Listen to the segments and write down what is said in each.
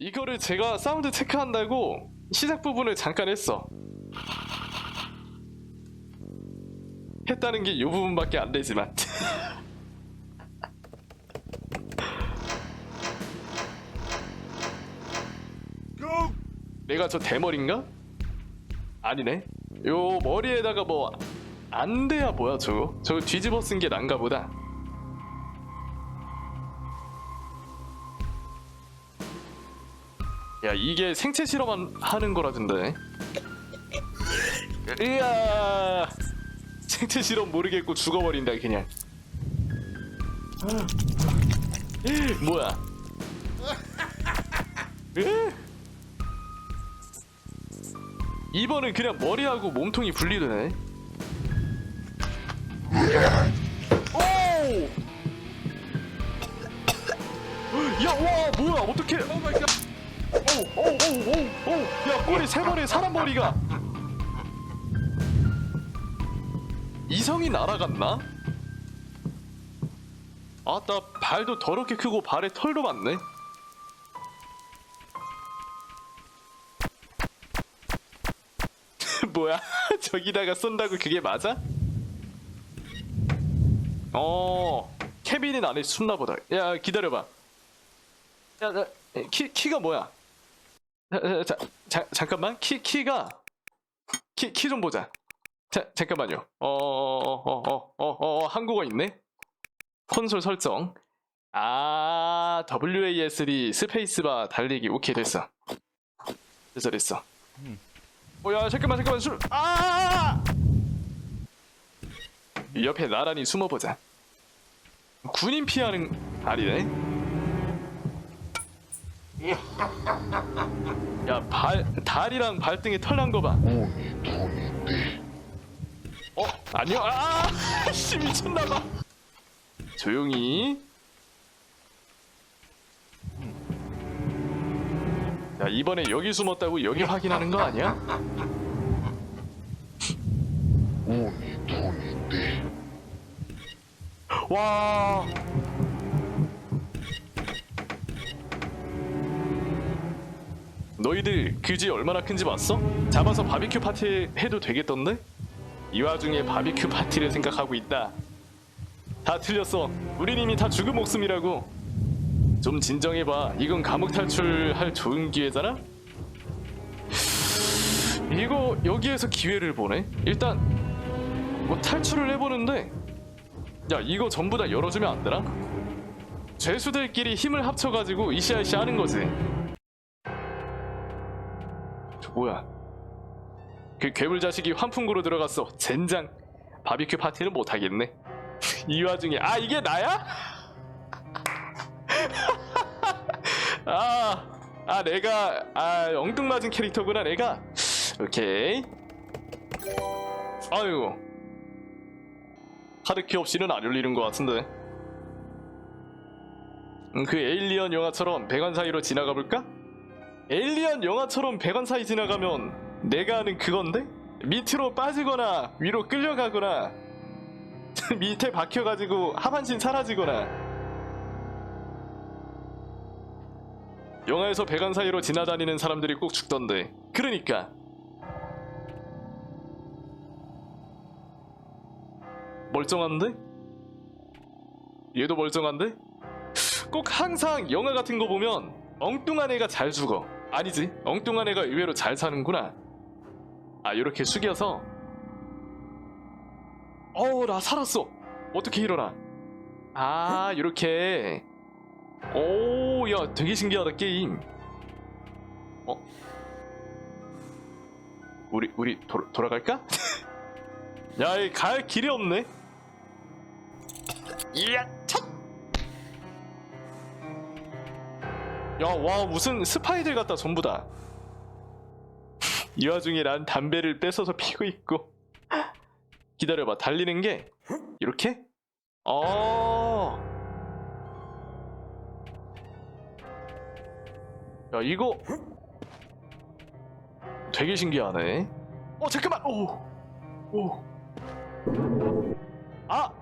이거를 제가 사운드 체크한다고 시작 부분을 잠깐 했어. 했다는 게 이 부분밖에 안 되지만. 내가 저 대머리인가? 아니네. 요 머리에다가 뭐 안 돼야 뭐야 저거? 저거 뒤집어 쓴 게 난가 보다. 야 이게 생체 실험 하는 거라던데. 으아 생체 실험 모르겠고 죽어버린다 그냥. 뭐야? 으? 이번은 그냥 머리하고 몸통이 분리되네. 오! 야, 와, 뭐야, 어떡해. 오 마이 갓. 오, 오, 오, 오, 오. 야, 머리 세 번에 사람 머리가. 이성이 날아갔나? 아따, 발도 더럽게 크고 발에 털도 많네. 뭐야? 저기다가 쏜다고 그게 맞아? 어, 케빈은 안에 숨나 보다. 야, 기다려봐. 야, 야, 키, 키가 뭐야? 자, 자, 잠깐만. 키, 키가 키, 키 좀 보자. 자, 잠깐만요. 어, 어, 어, 어, 어, 어, 한국어 있네. 콘솔 설정. 아, WASD 스페이스바 달리기 오케이 됐어. 됐어, 됐어. 어, 야, 잠깐만, 잠깐만, 술. 아! 이 옆에 나란히 숨어보자. 군인 피하는 아니네. 야, 발, 다리랑 발등에 털난 거 봐. 어, 안녕. 아, 씨 미쳤나 봐. 조용히. 야, 이번에 여기 숨었다고 여기 확인하는 거 아니야? 와. 너희들 그지 얼마나 큰지 봤어? 잡아서 바비큐 파티 해도 되겠던데? 이 와중에 바비큐 파티를 생각하고 있다. 다 틀렸어. 우린 이미 다 죽은 목숨이라고. 좀 진정해봐. 이건 감옥 탈출할 좋은 기회잖아? 이거 여기에서 기회를 보네? 일단 뭐 탈출을 해보는데 야 이거 전부 다 열어주면 안 되나? 죄수들끼리 힘을 합쳐가지고 이시아이시 하는 거지 저 뭐야? 그 괴물 자식이 환풍구로 들어갔어. 젠장. 바비큐 파티는 못 하겠네. 이 와중에 아 이게 나야? 아, 아 내가 아 엉뚱맞은 캐릭터구나 내가. 오케이. 아유 카드키 없이는 안 열리는 것 같은데. 음, 그 에일리언 영화처럼 배관 사이로 지나가 볼까? 에일리언 영화처럼 배관 사이 지나가면 내가 아는 그건데? 밑으로 빠지거나 위로 끌려가거나 밑에 박혀가지고 하반신 사라지거나 영화에서 배관 사이로 지나다니는 사람들이 꼭 죽던데 그러니까 멀쩡한데? 얘도 멀쩡한데? 꼭 항상 영화 같은 거 보면 엉뚱한 애가 잘 죽어. 아니지, 엉뚱한 애가 의외로 잘 사는구나. 아, 이렇게 숙여서. 어우, 나 살았어. 어떻게 일어나? 아, 이렇게. 오, 야, 되게 신기하다 게임. 어? 우리 우리 도, 돌아갈까? 야, 이갈 길이 없네. 이야, 첫. 야, 와, 무슨 스파이들 같다, 전부 다. 이 와중에 난 담배를 뺏어서 피고 있고. 기다려봐, 달리는 게 이렇게? 어. 야, 이거 되게 신기하네. 어, 잠깐만. 오, 오. 아!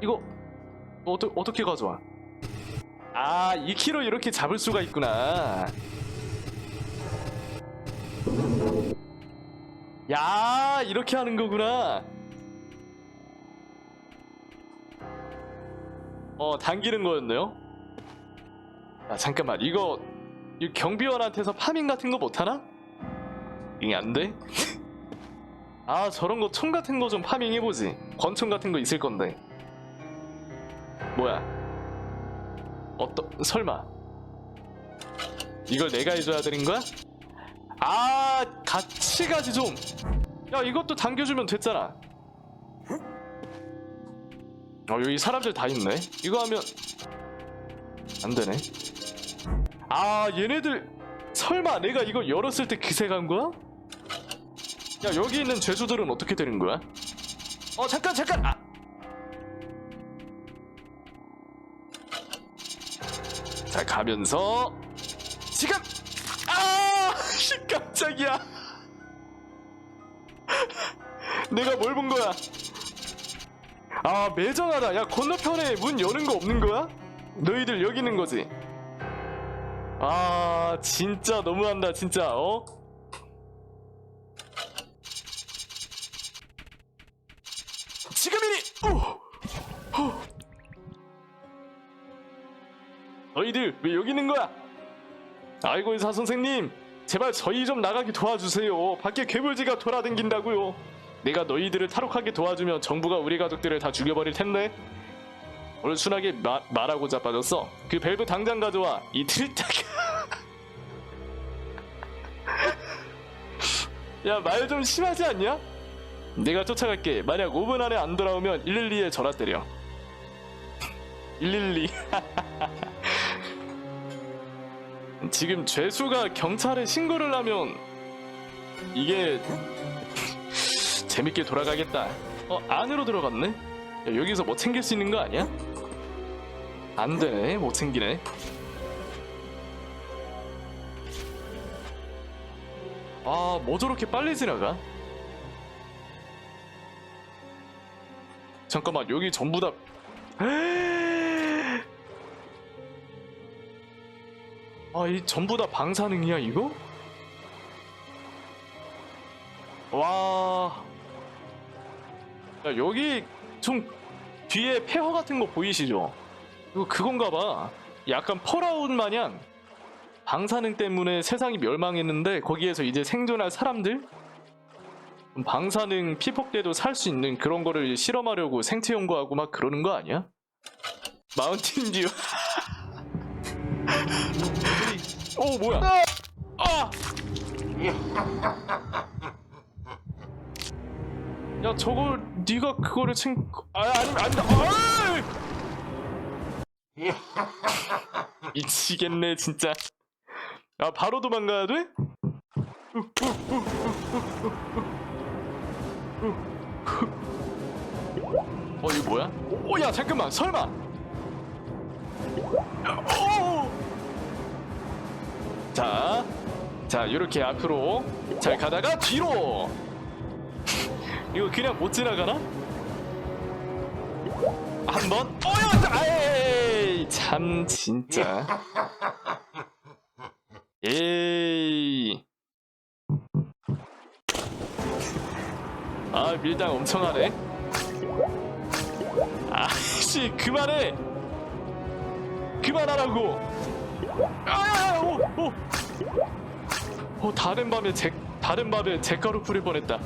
이거 어떠, 어떻게 가져와? 아아 2kg 이렇게 잡을 수가 있구나. 야 이렇게 하는 거구나. 어 당기는 거였네요. 아 잠깐만. 이거 이 경비원한테서 파밍 같은 거 못하나? 이게 안 돼? 아 저런 거 총 같은 거 좀 파밍 해보지. 권총 같은 거 있을 건데. 뭐야 어떠 설마 이걸 내가 해줘야 되는 거야? 아 같이 가지 좀 야 이것도 당겨주면 됐잖아 어 여기 사람들 다 있네 이거 하면 안 되네 아 얘네들 설마 내가 이거 열었을 때 그새 간 거야? 야 여기 있는 죄수들은 어떻게 되는 거야? 어 잠깐 잠깐 아. 가면서 지금 아 씨, 깜짝이야 내가 뭘 본 거야 아 매정하다 야 건너편에 문 여는 거 없는 거야? 너희들 여기 있는 거지 아 진짜 너무한다 진짜 어? 지금이니! 오! 오! 너희들 왜 여기 있는 거야? 아이고 의사 선생님. 제발 저희 좀 나가게 도와주세요. 밖에 괴물지가 돌아다닌다고요. 내가 너희들을 탈옥하게 도와주면 정부가 우리 가족들을 다 죽여버릴 텐데. 오늘 순하게 마- 말하고 자빠졌어. 그 밸브 당장 가져와. 이 트리타가 야말 좀 심하지 않냐? 내가 쫓아갈게. 만약 5분 안에 안 돌아오면 112에 전화 때려. 112 지금 죄수가 경찰에 신고를 하면 이게 재밌게 돌아가겠다 어 안으로 들어갔네 야, 여기서 뭐 챙길 수 있는 거 아니야? 안 되네 못 챙기네 아 뭐 저렇게 빨리 지나가? 잠깐만 여기 전부 다 아, 이 전부 다 방사능이야, 이거? 와. 야, 여기 좀 뒤에 폐허 같은 거 보이시죠? 이거 그건가 봐. 약간 펄아웃 마냥 방사능 때문에 세상이 멸망했는데 거기에서 이제 생존할 사람들? 방사능 피폭돼도 살 수 있는 그런 거를 실험하려고 생체 연구하고 막 그러는 거 아니야? 마운틴 듀. 오 뭐야? 아! 야 저걸 네가 그거를 챙 아, 아니 안돼. 어이! 미치겠네 진짜. 야 바로 도망가야 돼? 어 이거 뭐야? 오야 잠깐만 설마? 오! 자, 자 이렇게 앞으로 잘 가다가 뒤로. 이거 그냥 못 지나가나? 한 번. 어야, 아이, 참 진짜. 에이. 아 밀당 엄청 하네. 아씨 그만해. 그만하라고. 아, 오, 오. 어, 다른 밤에 제 다른 밤에 잿가루 뿌릴 뻔했다.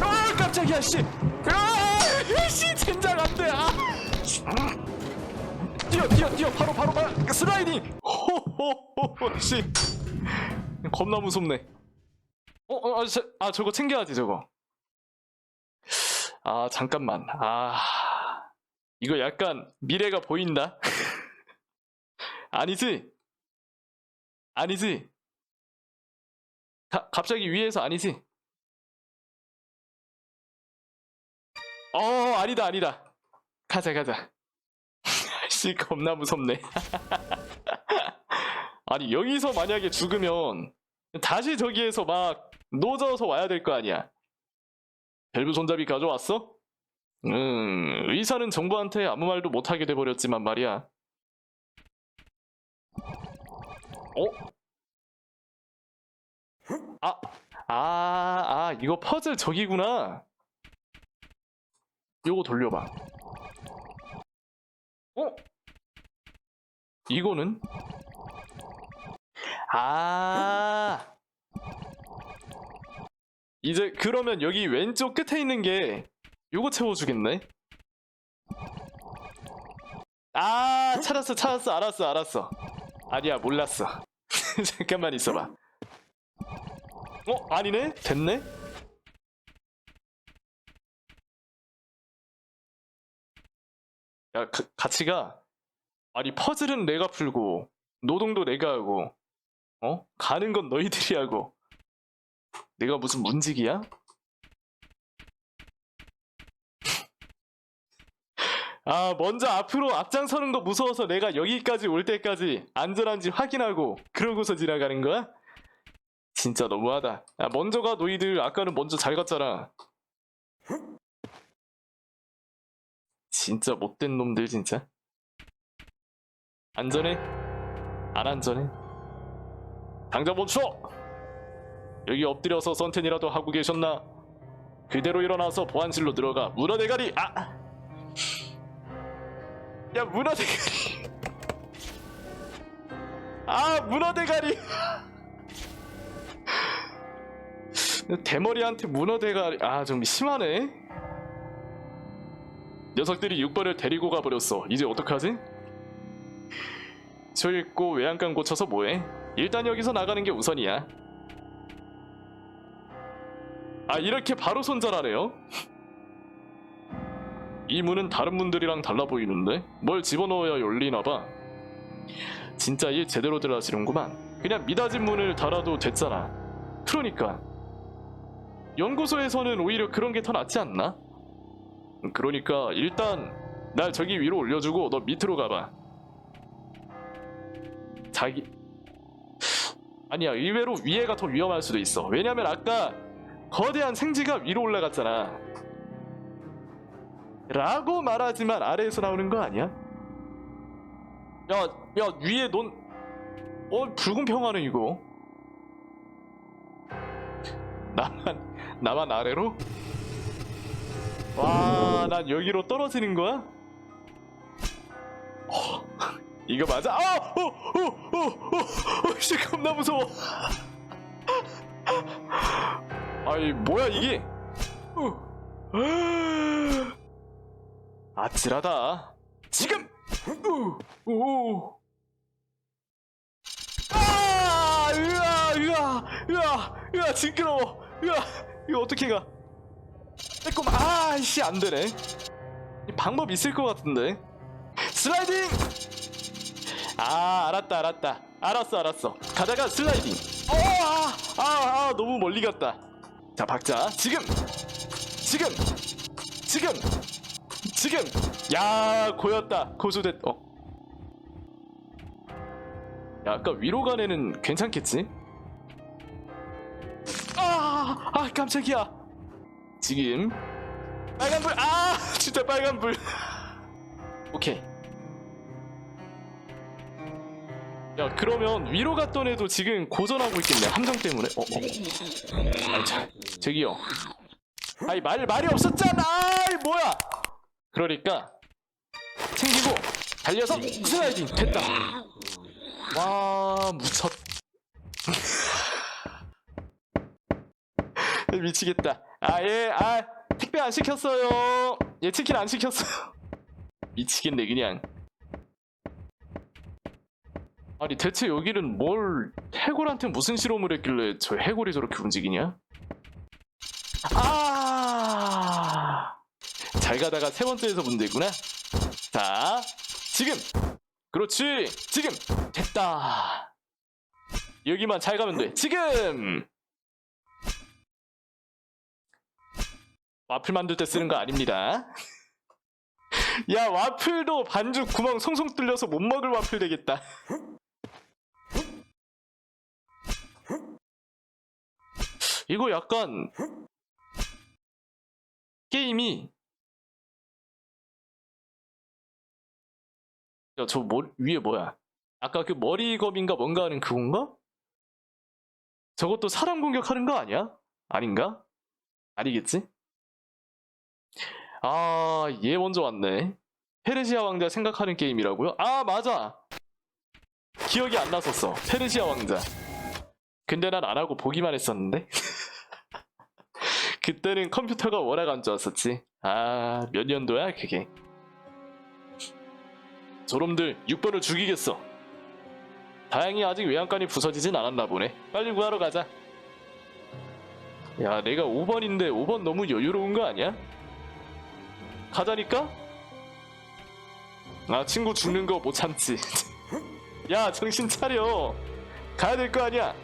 아, 깜짝이야, 씨. 아, 씨, 젠장 안 돼. 아. 뛰어, 뛰어, 뛰어. 바로, 바로, 바로. 슬라이딩. 호호호, 씨. 겁나 무섭네. 어, 어, 아, 저, 아, 저거 챙겨야지, 저거. 아, 잠깐만. 아, 이거 약간 미래가 보인다. 아니지? 아니지? 가, 갑자기 위에서 아니지? 어 아니다 아니다 가자 가자 씨 겁나 무섭네 아니 여기서 만약에 죽으면 다시 저기에서 막 노져서 와야 될 거 아니야 밸브 손잡이 가져왔어? 음 의사는 정부한테 아무 말도 못하게 돼버렸지만 말이야 어? 아, 아, 아, 이거 퍼즐 저기구나. 요거 돌려봐. 어? 이거는? 아. 이제 그러면 여기 왼쪽 끝에 있는 게 요거 채워주겠네. 아, 찾았어, 찾았어, 알았어, 알았어. 아니야, 몰랐어. 잠깐만 있어봐. 어, 아니네? 됐네? 야, 가, 같이 가. 아니, 퍼즐은 내가 풀고, 노동도 내가 하고, 어? 가는 건 너희들이 하고. 내가 무슨 문직이야? 아, 먼저 앞으로 앞장서는 거 무서워서 내가 여기까지 올 때까지 안전한지 확인하고 그러고서 지나가는 거야? 진짜 너무하다. 야, 먼저 가 너희들 아까는 먼저 잘 갔잖아. 진짜 못된 놈들 진짜. 안전해? 안 안전해? 당장 멈춰! 여기 엎드려서 선텐이라도 하고 계셨나? 그대로 일어나서 보안실로 들어가 문어 대가리! 아! 야 문어 대가리! 아 문어 대가리! 대머리한테 문어 대가리 아 좀 심하네 녀석들이 육벌을 데리고 가버렸어 이제 어떡하지? 저 읽고 외양간 고쳐서 뭐해? 일단 여기서 나가는 게 우선이야 아 이렇게 바로 손절하네요 이 문은 다른 문들이랑 달라 보이는데 뭘 집어넣어야 열리나 봐. 진짜 일 제대로들 하시는구만. 그냥 미닫인 문을 달아도 됐잖아. 그러니까. 연구소에서는 오히려 그런 게 더 낫지 않나? 그러니까 일단 날 저기 위로 올려주고 너 밑으로 가봐. 자기 아니야 의외로 위에가 더 위험할 수도 있어. 왜냐면 아까 거대한 생쥐가 위로 올라갔잖아 라고 말하지만 아래에서 나오는 거 아니야? 야, 야 위에 넌 어, 불공평하네 이거 나만 나만 아래로? 와, 난 여기로 떨어지는 거야? 어, 이거 맞아? 아! 어! 어! 어! 어! 어! 씨, 겁나 무서워! 아이, 뭐야, 이게? 어. 아찔하다. 지금! 어! 오! 아! 으아! 으아! 으아! 으아! 징그러워! 으아! 이거 어떻게 가? 빼꼼 아이씨 안 되네. 이 방법 있을 것 같은데. 슬라이딩. 아 알았다 알았다 알았어 알았어 가다가 슬라이딩. 어 아 아 아, 아, 너무 멀리 갔다. 자 박자 지금 지금 지금 지금 야 고였다 고수됐 어. 야 아까 위로 간 애는 괜찮겠지? 아, 아 깜짝이야. 지금 빨간불 아 진짜 빨간불 오케이 야 그러면 위로 갔던 애도 지금 고전하고 있겠네 함정 때문에 어, 어. 아이 자 저기요 아이 말 말이 없었잖아 아이 뭐야 그러니까 챙기고 달려서 슬라이딩 됐다 와 무쳤 미치겠다. 아, 예, 아, 택배 안 시켰어요. 예, 치킨 안 시켰어요. 미치겠네, 그냥. 아니, 대체 여기는 뭘, 해골한테 무슨 실험을 했길래 저 해골이 저렇게 움직이냐? 아, 잘 가다가 세 번째에서 문제구나. 자, 지금! 그렇지! 지금! 됐다! 여기만 잘 가면 돼. 지금! 와플 만들 때 쓰는 거 아닙니다. 야 와플도 반죽 구멍 송송 뚫려서 못 먹을 와플 되겠다. 이거 약간 게임이 저 뭐, 위에 뭐야? 아까 그 머리검인가 뭔가 하는 그건가? 저것도 사람 공격하는 거 아니야? 아닌가? 아니겠지? 아, 얘 먼저 왔네. 페르시아 왕자 생각하는 게임이라고요? 아, 맞아! 기억이 안 났었어. 페르시아 왕자. 근데 난 안 하고 보기만 했었는데? 그때는 컴퓨터가 워낙 안 좋았었지. 아, 몇 년도야, 그게. 저놈들 6번을 죽이겠어. 다행히 아직 외양간이 부서지진 않았나 보네. 빨리 구하러 가자. 야, 내가 5번인데 5번 너무 여유로운 거 아니야? 가자니까? 아, 친구 죽는 거 못 참지. 야, 정신 차려. 가야 될 거 아니야.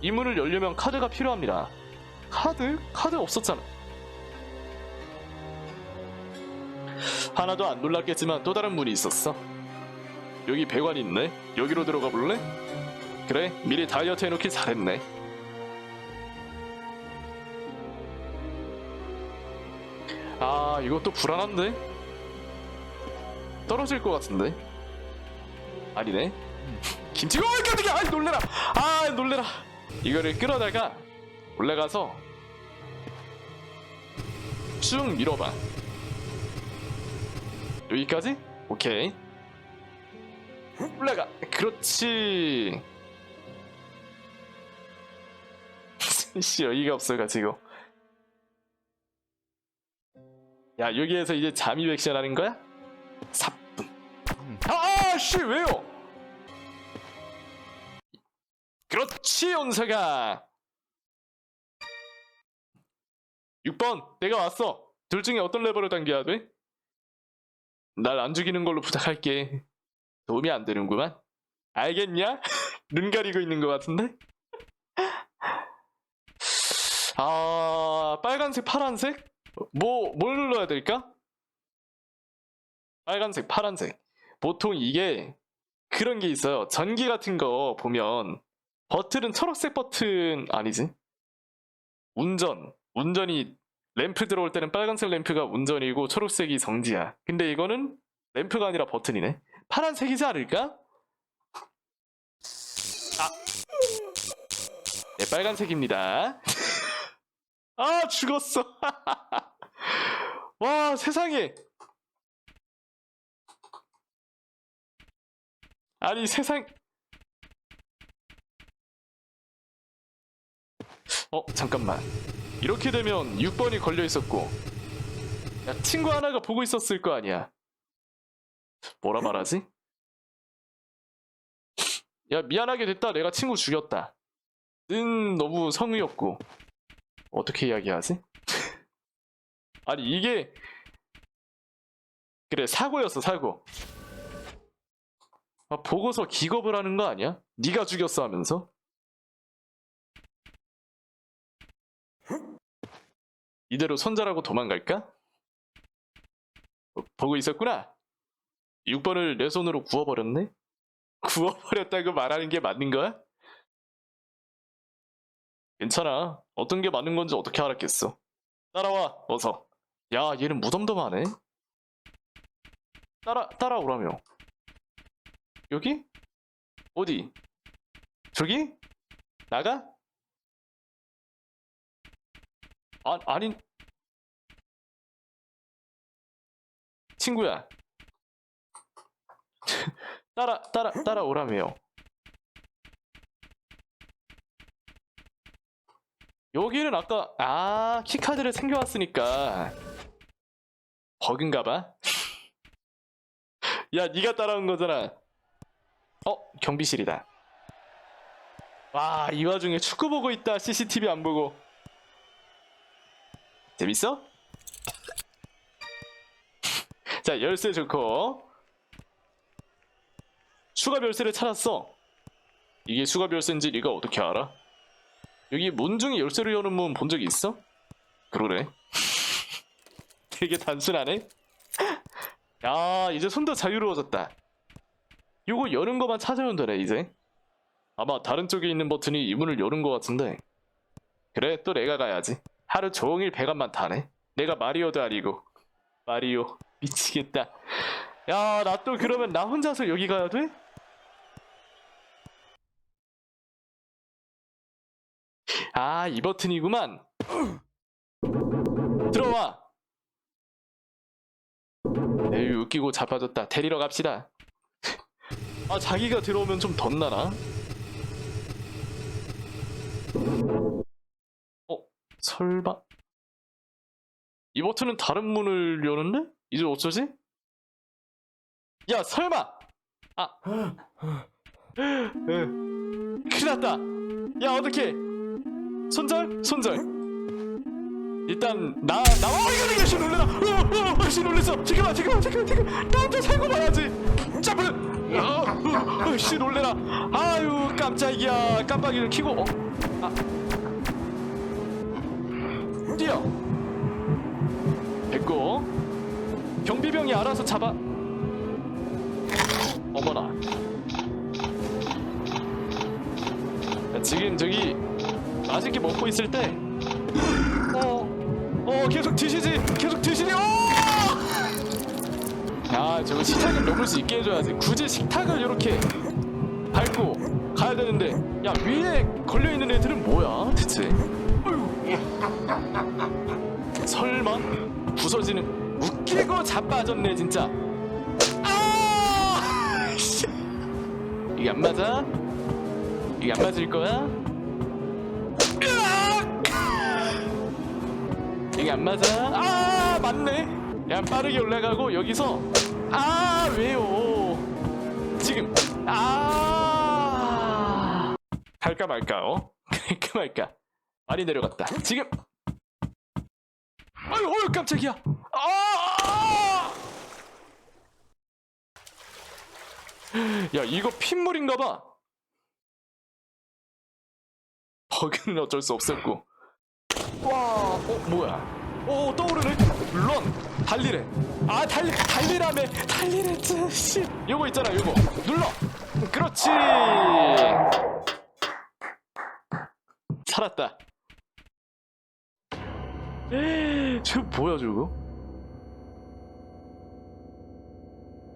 이 문을 열려면 카드가 필요합니다. 카드? 카드 없었잖아. 하나도 안 놀랐겠지만 또 다른 문이 있었어. 여기 배관이 있네. 여기로 들어가 볼래? 그래, 미리 다이어트 해놓기 잘했네. 아, 이것도 불안한데? 떨어질 것 같은데? 아니네. 김치가 어, 깜짝이야! 아, 놀래라! 아, 놀래라! 이거를 끌어다가 올라가서 쭉 밀어봐. 여기까지? 오케이. 올라가. 그렇지. 씨 여기가 없어 가지고. 야 여기에서 이제 잠입 액션 하는 거야? 4분. 아, 씨 왜요? 그렇지 연서가. 6번 내가 왔어. 둘 중에 어떤 레버를 당겨야 돼? 날 안 죽이는 걸로 부탁할게. 도움이 안 되는구만. 알겠냐? 눈 가리고 있는 것 같은데? 아, 빨간색, 파란색? 뭐, 뭘 눌러야 될까? 빨간색, 파란색. 보통 이게 그런 게 있어요. 전기 같은 거 보면 버튼은 초록색 버튼 아니지? 운전. 운전이 램프 들어올 때는 빨간색 램프가 운전이고 초록색이 정지야. 근데 이거는 램프가 아니라 버튼이네. 파란색이지 않을까? 아. 네, 빨간색입니다. 아, 죽었어. 와, 세상에. 아니, 세상. 어, 잠깐만. 이렇게 되면 6번이 걸려 있었고. 야, 친구 하나가 보고 있었을 거 아니야. 뭐라 말하지? 야, 미안하게 됐다. 내가 친구 죽였다. 는 너무 성의 없고. 어떻게 이야기하지? 아니, 이게. 그래, 사고였어, 사고. 아, 보고서 기겁을 하는 거 아니야? 네가 죽였어 하면서? 이대로 손절하고 도망갈까? 어, 보고 있었구나. 6번을 내 손으로 구워버렸네? 구워버렸다고 말하는 게 맞는 거야? 괜찮아. 어떤 게 맞는 건지 어떻게 알았겠어. 따라와, 어서. 야, 얘는 무덤덤하네. 따라, 따라오라며. 여기? 어디? 저기? 나가? 아, 아니. 친구야. 따라, 따라, 따라오라며요. 여기는 아까, 아, 키카드를 챙겨왔으니까. 버그인가 봐. 야, 네가 따라온 거잖아. 어, 경비실이다. 와, 이 와중에 축구 보고 있다. CCTV 안 보고. 재밌어? 자, 열쇠 좋고. 추가 열쇠를 찾았어. 이게 추가 열쇠인지 네가 어떻게 알아? 여기 문 중에 열쇠를 여는 문 본적 있어? 그러네. 되게 단순하네. 야, 이제 손도 자유로워졌다. 요거 여는 것만 찾으면 되네, 이제. 아마 다른 쪽에 있는 버튼이 이 문을 여는 것 같은데. 그래, 또 내가 가야지. 하루 종일 배관만 타네. 내가 마리오도 아니고. 마리오, 미치겠다. 야, 나 또 그러면 나 혼자서 여기 가야 돼? 아, 이 버튼이구만. 들어와. 에이, 웃기고 자빠졌다. 데리러 갑시다. 아, 자기가 들어오면 좀 덧나나? 어, 설마? 이 버튼은 다른 문을 여는데? 이제 어쩌지? 야, 설마! 아. 으, 큰일 났다. 야, 어떡해. 손절? 손절. 일단, 나, 나, 어, 이거, 이거, 씨, 놀래라. 어, 어, 씨, 놀랬어. 잠깐만, 잠깐만, 잠깐만, 잠깐만. 나한테 살고 말하지. 점프! 어, 어, 씨, 놀래라. 아유, 깜짝이야. 깜빡이를 켜고, 어? 아. 뛰어. 됐고. 경비병이 알아서 잡아. 어머나. 야, 지금 저기 맛있게 먹고 있을 때, 어, 어 계속 드시지, 계속 드시지. 어! 야, 저거 식탁을 넘을 수 있게 해줘야지. 굳이 식탁을 이렇게 밟고 가야 되는데, 야 위에 걸려 있는 애들은 뭐야, 대체? 어휴. 설마 부서지는 웃기고 자빠졌네 진짜. 아! 씨. 이게 안 맞아? 이게 안 맞을 거야? 이게 안 맞아? 아 맞네. 야 빠르게 올라가고 여기서 아 왜요? 지금 아 갈까 말까 어? 갈까 말까 많이 내려갔다. 지금 아유 어유 깜짝이야. 아! 야 이거 핏물인가 봐 버그는 어쩔 수 없었고 와, 어 뭐야? 오 떠오르네. 런 달리래. 아 달리 달리라며 달리래. 씨. 요거 있잖아 요거 눌러. 그렇지. 살았다. 저 뭐야 저거?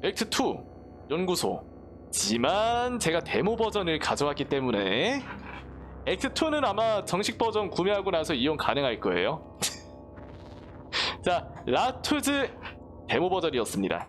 액트 2 연구소. 지만 제가 데모 버전을 가져왔기 때문에 액트 2는 아마 정식 버전 구매하고 나서 이용 가능할 거예요. 자, 라투즈 데모 버전이었습니다.